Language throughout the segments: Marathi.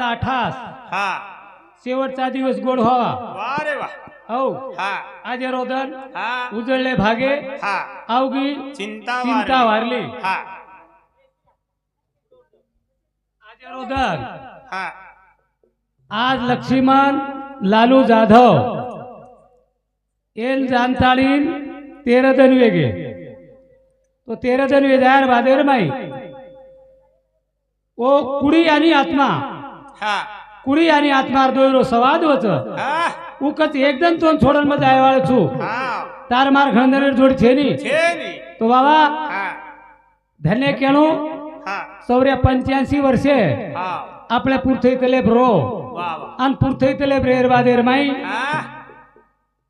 आता अठास हा. शेवटचा दिवस गोड व्हावा. वा रे वा. हो हा. आज रोदन. हा. उजळले भागे. हा. अवघी. चिंता चिंता वारली. हा. आज रोदन. हा. आज लक्ष्मण लालू जाधव. एन जानताळीन तेर दन वेगे तो तेर दन वेदार बादेर माई. ओ कुडी आणि आत्मा. हा कुडी आणि आत्मा दोयरो सवाद वच हा उकच एकदम तोन छोडनमध्ये आयवाळ छु हा तार मार खंदनेर जोडी छेनी छेनी तो बाबा हा धन्य केणू हा चौऱ्या पंच्याऐंशी वर्षे हा आपल्या पुरथईतले ब्रो वा वा आणि पुरथईतले ब्रेर बादेर माई हा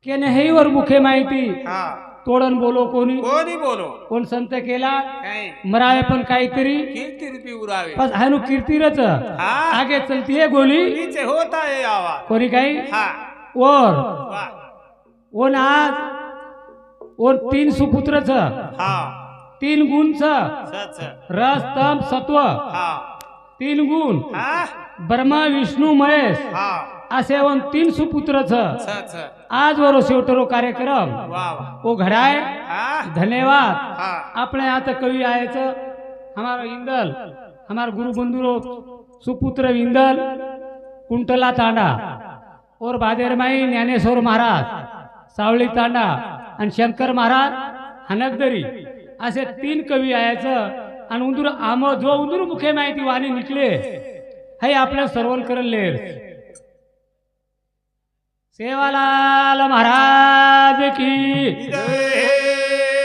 के वर मुखे माहिती हा तोडन बोलो कोणी? कोणी बोलो? कोण संत केला? मरावे पण काहीतरी? कीर्ती बस हानु कीर्तीरच. आगे चलती है गोली. होता है आवाज? कोणी काही? हा. और वा. ओन आज. ओन तीन सुपुत्रच. हा. तीन गुणच. सच. रस तम सत्व. हा. तीन गुण. ब्रह्मा विष्णू महेश. हा. असे ओन तीन सुपुत्रच. आज वरो शेवटरो कार्यक्रम. वा वा. हा? धन्यवाद. अपने यहाँ तक कवि आए थे हमारा इंदल हमारे गुरु बंधु सुपुत्र इंदल कुंटला तांडा और बादेर माई ज्ञानेश्वर महाराज सावळी तांडा आणि शंकर महाराज हनकदरी असे तीन कवी ayaचं आणि उंदूर आम जो उंदूर मुखे माहिती वाणी निकले हे आपल्या सर्वन करल लेर सेवालाल महाराज की।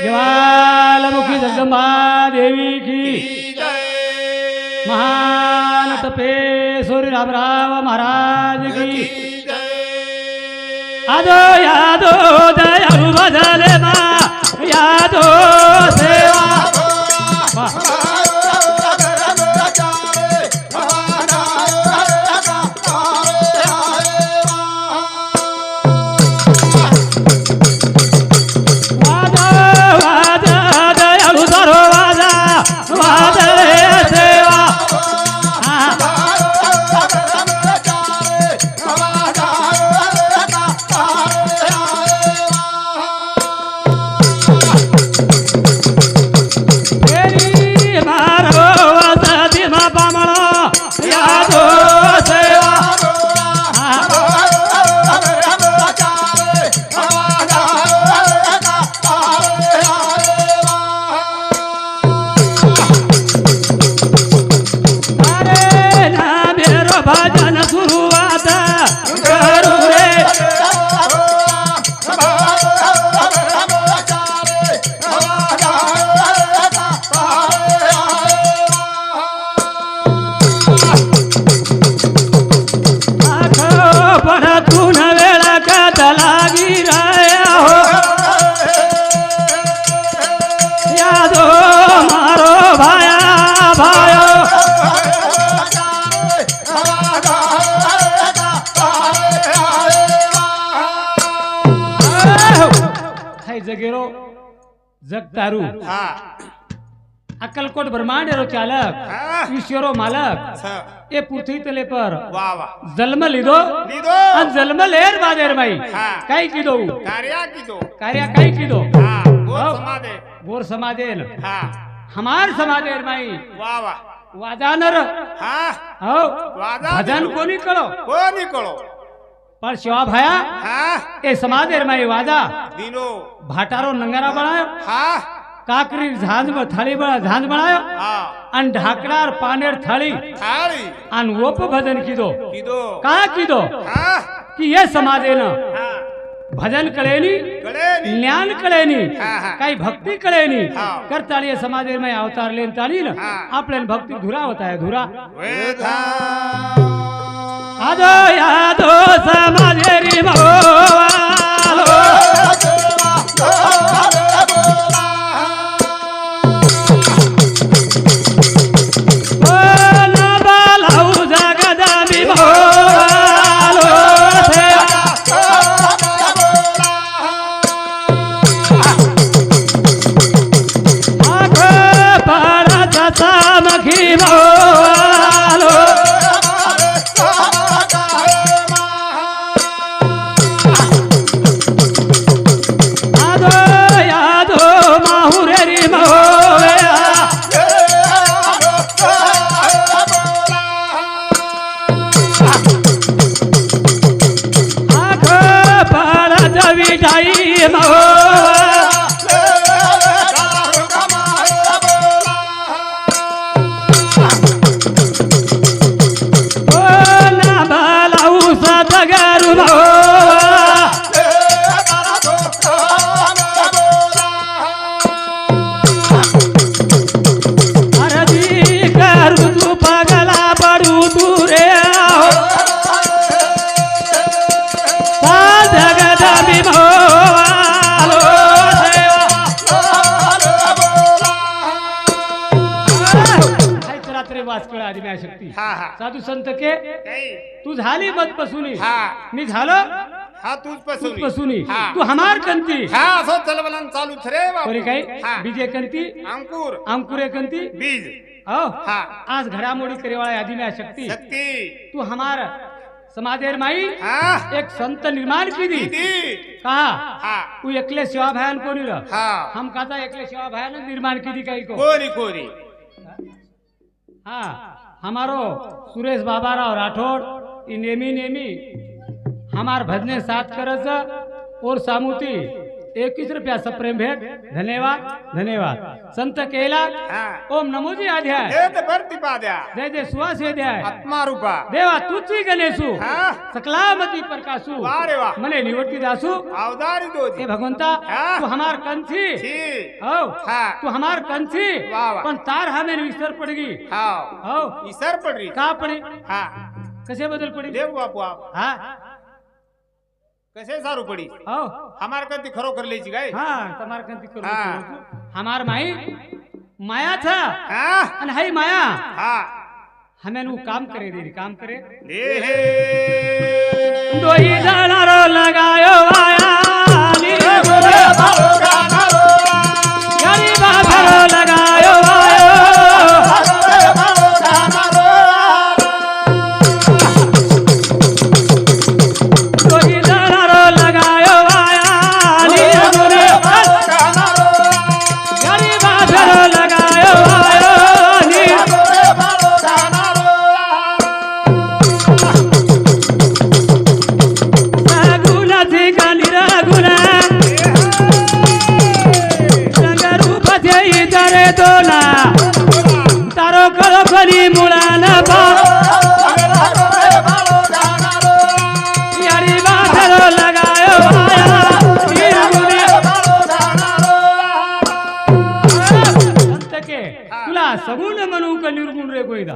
ज्वालामुखी जगदंबा देवी की महान तपेश्वरी रामराव महाराज की। आदो यादो दयाळु बदले मा। यादो सेवा ಜಗಿರೋ ಜಗ್ ತಾರು अक्कलकोट ब्रह्मांड रो चालक। ईश्वरो मालक। ए पृथ्वी तले पर। जन्म लिदो। आणि जन्म लेर बादेर माई। काय किदो? कार्या किदो? कार्या काय किदो? गोर हो। समादेल हमार समादेर माई। वा वा। वाजानर। हा। हो। वाजान कोणी कळो कोणी कळो और शिवा भाया हाँ। ए समादेर में वादा दीनो भाटारो नंगारा बनायो हाँ। काकरी झांझ में थाली बना झांझ बनायो अन ढाकरार पानेर थाली। थाली। अन वोप भजन कीदो कीदो का कीदो हाँ। कि ये समादे ना। भजन कळेनी ज्ञान कळेनी काही भक्ति कळेनी। करता आली समाजे में अवतार लेन ताली ना। आपल्याला भक्ती धुरा होता है धुरा। आदो या समाधेरी मोवालो. মা हायच रात्री वास कळ आधी माझ्या शक्ती हा हा. साधू संत के तू झाली मत पसुनी हा. मी झालो? हा तूच तू पसवली पसुनी हा. तू हमार कंती. हा असं चलबलन चालूच रे बाबू. कोणी काही हा. बीजे कंती. अंकुर. अंकुरे कंती. बीज. हो? हा. आज घडामोडी करेवाळा आधी माझ्या शक्ती. शक्ती तू हमार समाजेर माई. हा. एक संत निर्माण किती कहा हा. तू एकले सेवा भयान कोणी र हा. हम कहता एकले सेवा भयान निर्माण कीधी काही को? कोरी कोरी हाँ हमारो सुरेश बाबाराव राठौड़ ई नेमी नेमी हमार भजने साथ करज और सामुती एकवीस रुपया सप्रेम भेट। धन्यवाद धन्यवाद। संत केला ओम नमोजी अध्याय। जय जय सुहास अध्याय। आत्मा रूपा। देवा तुची गणेशू। सकलामती प्रकाशू। मने निवडती दासू। अवदारी दोती हे भगवंता. तू हमार कंची हो। तू हमार कंची. पण तार हमें विसर पडगी हो। इसर पडरी का पडे? हा। कसे बदल पडी? देव बापू आप हा। કસે સારું પડી. હા અમાર કંતી ખરો કરી લેજી ગાય. હા તમાર કંતી કરો અમાર માઈ માયા થા હા. અને હઈ માયા. હા. હમે નું કામ કરે દે કામ કરે. દે હે. ડોઈ દાણારો લગાયો આયા.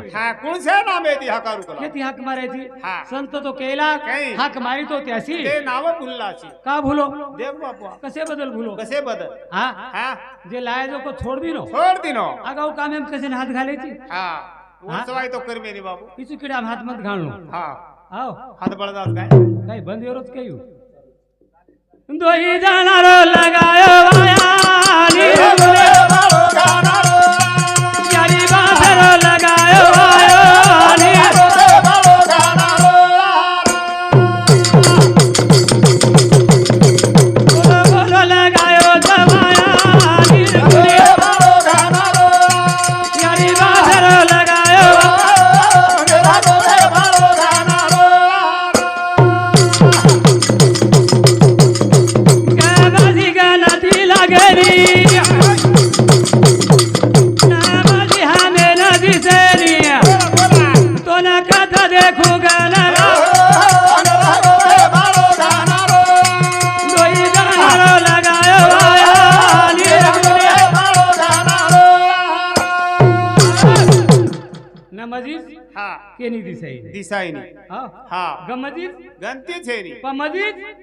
नाम हकारू कला हाक हा. संत तो केला काही. हाक मारी तो त्याशी. ते नाव भुललाची का भूलो? देव बापू. कसे बदल भूलो? कसे बदल? हा? हा. जे लायजो को छोड दी नो छोड दिनो. अगाऊ काम कसे हात घालायची. हा. उंचवाय तो कर मेरी बाबू पिचू किडा हात मत घालणो. हा. आओ. हात बळदास काय? काही बंद एवढंच काही. दोही जाणारो लगायो हा. हा? हा.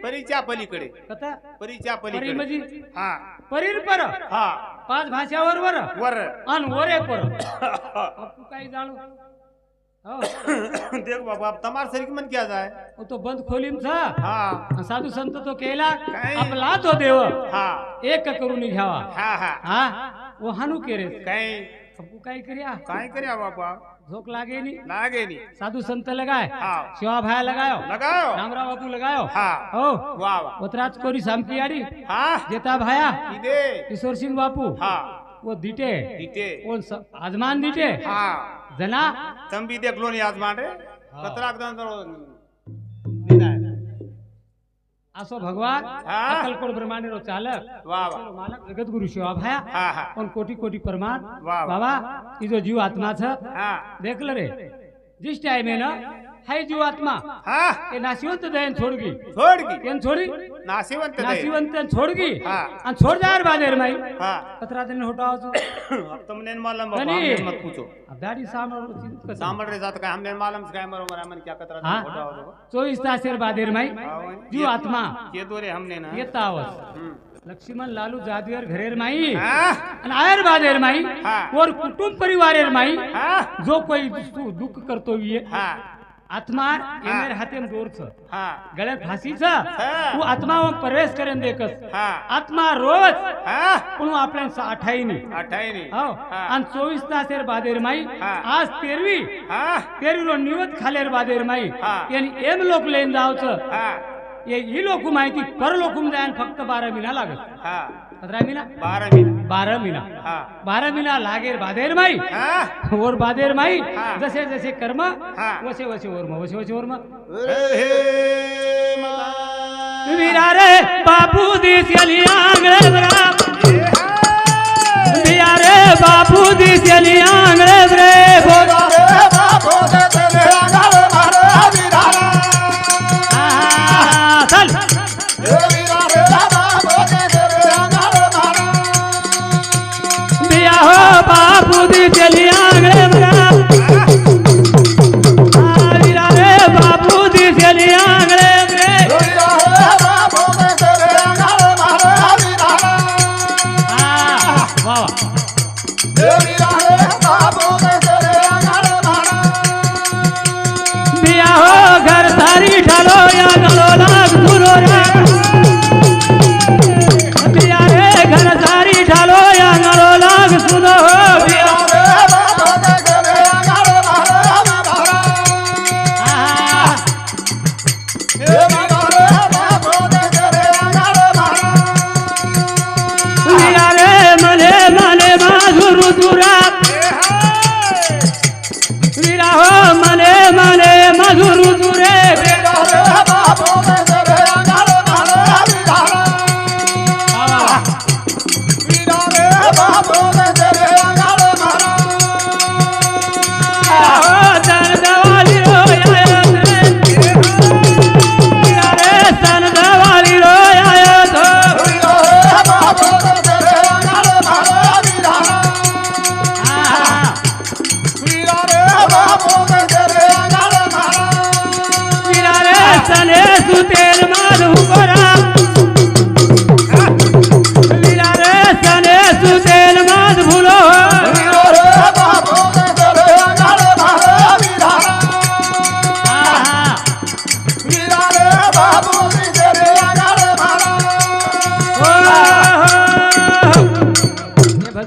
परीच्या परी पलीकडे. मजी हा. परीर पर? हा. पाच भाषावर वर? वर. अन वरे पर? आपको काही जाणो हो. देख बाबा अब तमार शरीर मन क्या जाए वो तो बंद खोलीम था हा. साधू संत तो केला? काय? आपला तो देव. हा. एक करून घ्यावा. हा हा. हा? वो हानू केरे काही आपको काही करिया काय कर्या बाबा झोक लागे नी? लागे नी। साधू संत लगाए। हा। शिवा भाया लगायो। लगाओ रामराव बापू लगायो। हा। हो। वाह वाह उतराज कोरी सामकी आड़ी। हा। जेता भाया। इदे किशोर सिंह बापू। हा। वो दिटे। वो स- आजमान दिटे? हा। जना? तंबी देखलो नी आज मांडे हा. कतराक दंदरो असो भगवान हा. अक्कलकोट ब्रह्मांड रो चालक? मालक जगत गुरु शिवा भाया हा हा. पण कोटी कोटी प्रमाण. बाबा जो जीव आत्मा छ हा. देखलं रे. जिस टाइम है થઈ ગયું આત્મા હા કે નાસીવંત દયન છોડગી. છોડગી? કેમ છોડી? નાસીવંત નાસીવંત છોડગી. હા. અને છોડદાર બાજેર માઈ. હા. કતરાદને હોટાવ છો? તમને માલમ મત પૂછો. દાડી સાંભળ સાંભળ રે જાત કે હમને માલમ છે કે મારો મારા મને ક્યાં કતરા હોટાવ છો? 24 તાસેર બાજેર માઈ. જો આત્મા કે દોરે હમને ના. એ તાવસ લક્ષ્મણ લાલુ જાદુર ઘરેર માઈ. અને આયર બાદેર માઈ. ઓર કુટુંબ પરિવારેર માઈ. જો કોઈ દુઃખ કરતો હોય आत्मा येणार हाते दोरच गळ्यात फाशीच. तू आत्मा प्रवेश करेन देखस. आत्मा रोज. पण आपल्या अठाईने अठाईने हो. आणि चोवीस तासेर बादेर माई. आज तेरवी. तेरवी रोज निवत खालेर बादेर माई. यांनी एम लोक लेन जावचं. ही. लोक माहिती पर लोकूम जाय फक्त बारा मिना लागत. सतरा महिना बारह मिनिट. बारा महिना हा. बारा महिना लागेर बादेर माई. हा. और बादेर माई. हा. जसे जसे कर्म हा. वसे वसे वर्म वसे वसे मला वीरा रे बापू बरा वीरा रे. बापू दिसली आंगळे रे. आ, चल. बिया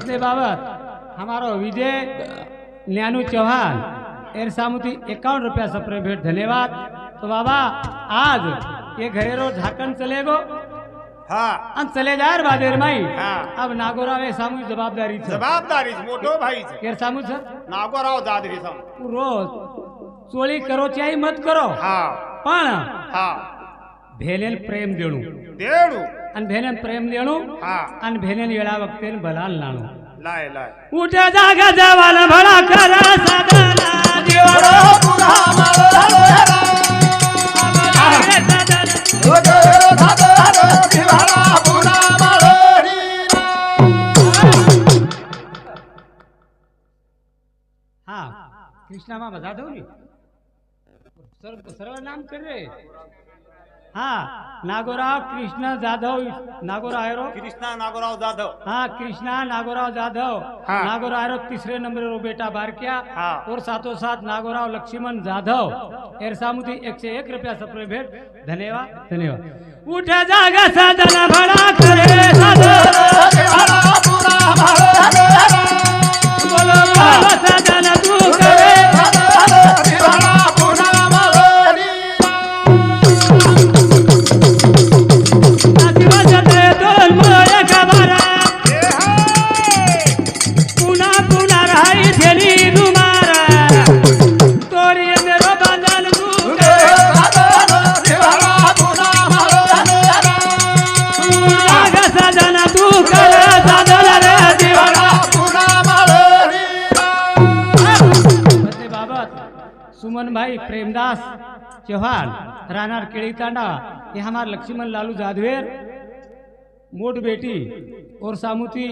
ये भजने बाबत हमारो विजय न्यानू चौहान एर सामुती एकावन्न रुपया सप्रे भेट धन्यवाद तो बाबा आज ये घरेरो झाकण चलेगो हा आणि चले जायर बादेर माई हा. अब नागोराव એ સામુ જવાબદારી છે जबाबदारी છે, મોટો ભાઈ છે કેર સામુ છે નાગોરાવ દાદરી સમ તું રોજ ચોળી કરો ચાઈ મત કરો હા પણ હા ભેલેલ પ્રેમ દેણું દેડું आणि भेनेन प्रेम देणू हा. आणि भेनेन येळा वक्तेन भलाल नाणू. लाय लाय. उठ्या जागा जावाला भला करा साधना देवरो पुरा मावळा कृष्णा नाम कर रे. हा नागोराव कृष्ण जाधव नागोराव आहे कृष्णा नागोराव जाधव. हा कृष्णा नागोराव जाधव. हाँ। नागोराव आरो तीसरे नंबर रो बेटा बारकिया. और साथों साथ नागोराव लक्ष्मण जाधव. एरसामुती एक से एक रुपया सप्रे भेट धन्यवाद. धन्यवाद. उठा जागा साधना भाडा करे. सुमन भाई प्रेमदास चौहान रानार केड़ी तांडा ये हमारे लक्ष्मण लालू जादवेर मोट बेटी और सामुती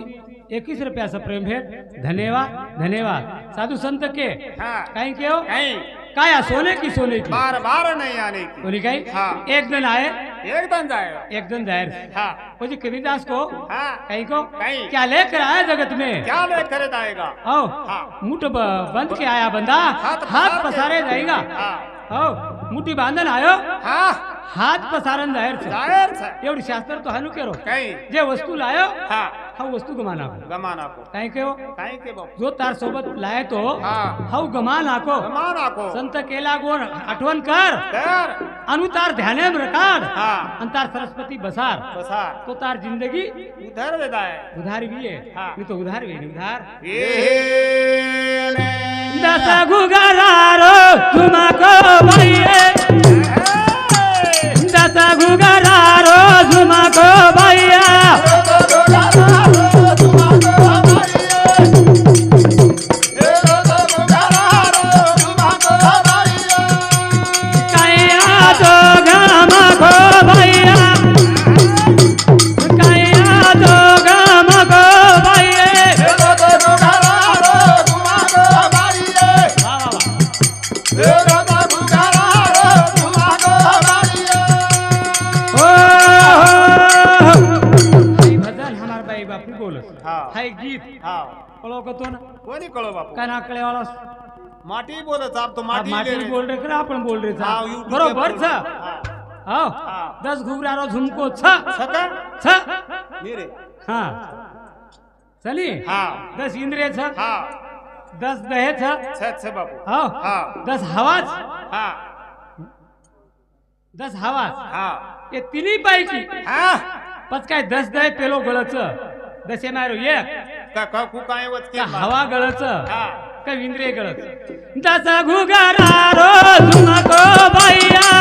इक्कीस रुपया से प्रेम भेंट. धन्यवाद धन्यवाद. साधु संत के हाँ। कहीं के हो? कहीं। काया सोने की सोने की. बार बार नहीं आने की. बोली कहीं? हाँ। एक दिन आए एकदम जाएगा एक दिन जाहिर हाँ. वो जी कबीरदास को? हाँ. कहीं को? कहीं। क्या लेकर आया जगत में? क्या लेकर जाएगा? आओ हाँ। मुठ बंद के आया बंदा. हाथ पसार जाएगा. हाँ. मुठी बांधन आयो. हाँ. हाथ पसारन जाहिर जाहिर एवढी शास्त्र तो हानु केरो. कहीं? जे वस्तू लायो हाँ हा वस्तू गमा नाखो गमा नाको काय कहीं के बाप। जो तार सोबत लाये तो हाँ। हाऊ गमा नाखो गमा नाको संत केला गोर आठवण कर। कर। अनु तार ध्याने रखाड हाँ। अन तार सरस्वती बसार। बसार। तो तार जिंदगी उधर वेदा है उधार भी है। हाँ। नहीं तो उधार भी नहीं कोणी कळो बापू काय ना कळे वाला माटी बोलत आप तो माटी माटी ले रहे. बोल रहे का आपण बोल रहे हाँ, YouTube बरोबर पे छ हाँ. हाव हाँ. दस घुगरारो झुमको छ सका छ हाँ चली हाँ दस इंद्रिय छ हाँ दस दहे छ छे छे बापू हाव हाँ दस हवाच हाँ दस हवाच हाँ ये तिन्ही पैकी हाँ पच काय दस दहे पेलो गळच दशे मारो एक का का कु काय हवा गळच का इंद्रिय गळच दस घुगरारो झुमको भैया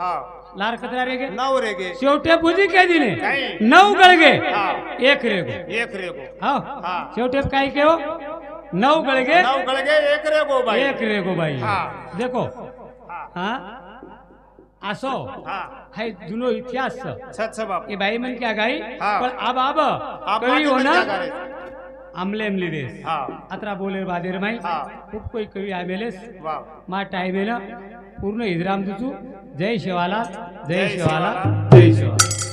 हा. लार कचरा रेगे? नऊ रेगे. शेवटे पूजी काय दिले नऊ गळगे? एक रेगो. एक रेगो. हो. हा. शेवटे काय केव? नऊ गळगे? नऊ गळगे एक रेगो बाई. एक रेगो बाई. देखो. हा. असो. है. जुनो इतिहास. ये बाई मन क्या गाई पर अब अब कवी होना आमले अमले देस. अतरा बोले बाजेर माई. खूप कोई कवी आमेलेस मा टाइम पूर्ण इजराम तुझू जय शिवाला जय जय शिवाला शिवाला. जय शिवाला